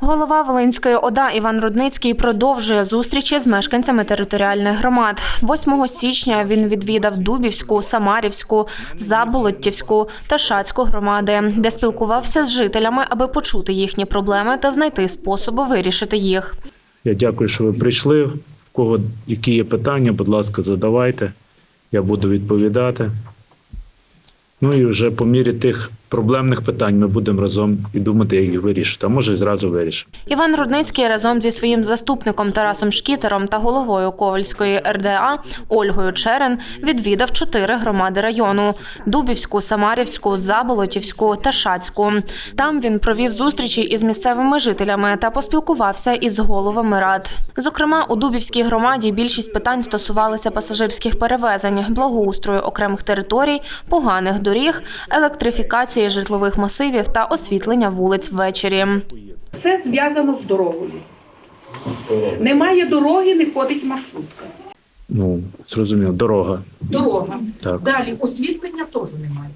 Голова Волинської ОДА Іван Рудницький продовжує зустрічі з мешканцями територіальних громад. 8 січня він відвідав Дубівську, Самарівську, Заболоттівську та Шацьку громади, де спілкувався з жителями, аби почути їхні проблеми та знайти способи вирішити їх. Я дякую, що ви прийшли. В кого які є питання, будь ласка, задавайте. Я буду відповідати. Ну і вже по мірі тих проблемних питань ми будемо разом і думати, як їх вирішити. А може, зразу вирішимо. Іван Рудницький разом зі своїм заступником Тарасом Шкітером та головою Ковальської РДА Ольгою Черен відвідав чотири громади району: Дубівську, Самарівську, Заболотівську та Шацьку. Там він провів зустрічі із місцевими жителями та поспілкувався із головами рад. Зокрема, у Дубівській громаді більшість питань стосувалися пасажирських перевезень, благоустрою окремих територій, поганих доріг, електрифікації житлових масивів та освітлення вулиць ввечері. Все зв'язано з дорогою. Немає дороги, не ходить маршрутка. Ну, зрозуміло, дорога. Дорога. Так. Далі освітлення теж немає.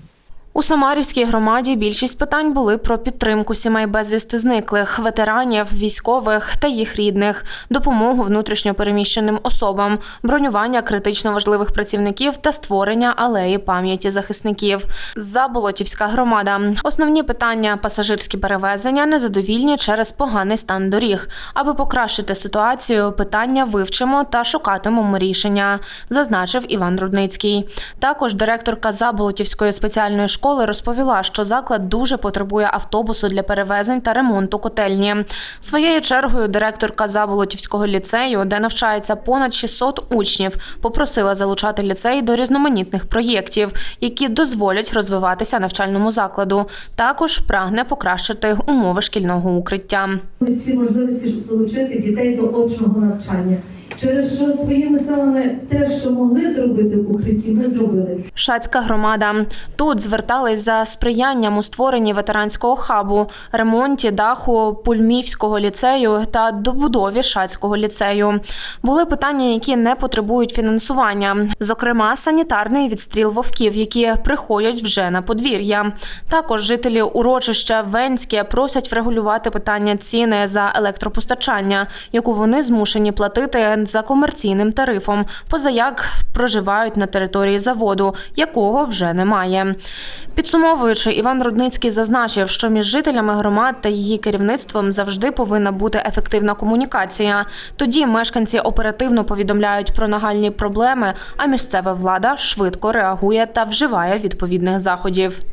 У Самарівській громаді більшість питань були про підтримку сімей безвісти зниклих, ветеранів, військових та їх рідних, допомогу внутрішньопереміщеним особам, бронювання критично важливих працівників та створення алеї пам'яті захисників. Заболотівська громада. Основні питання пасажирські перевезення незадовільні через поганий стан доріг. Аби покращити ситуацію, питання вивчимо та шукатимемо рішення, зазначив Іван Рудницький. Також директорка Заболотівської спеціальної школи розповіла, що заклад дуже потребує автобусу для перевезень та ремонту котельні. Своєю чергою директорка Заболотівського ліцею, де навчається понад 600 учнів, попросила залучати ліцей до різноманітних проєктів, які дозволять розвиватися навчальному закладу. Також прагне покращити умови шкільного укриття. всі можливості, щоб залучити дітей до очного навчання. Через що своїми силами те, що могли зробити в укритті, ми зробили. Шацька громада. Тут звертались за сприянням у створенні ветеранського хабу, ремонті даху Пульмівського ліцею та добудові Шацького ліцею. Були питання, які не потребують фінансування, зокрема санітарний відстріл вовків, які приходять вже на подвір'я. Також жителі урочища Венське просять врегулювати питання ціни за електропостачання, яку вони змушені платити за комерційним тарифом, позаяк проживають на території заводу, якого вже немає. Підсумовуючи, Іван Рудницький зазначив, що між жителями громад та її керівництвом завжди повинна бути ефективна комунікація. Тоді мешканці оперативно повідомляють про нагальні проблеми, а місцева влада швидко реагує та вживає відповідних заходів.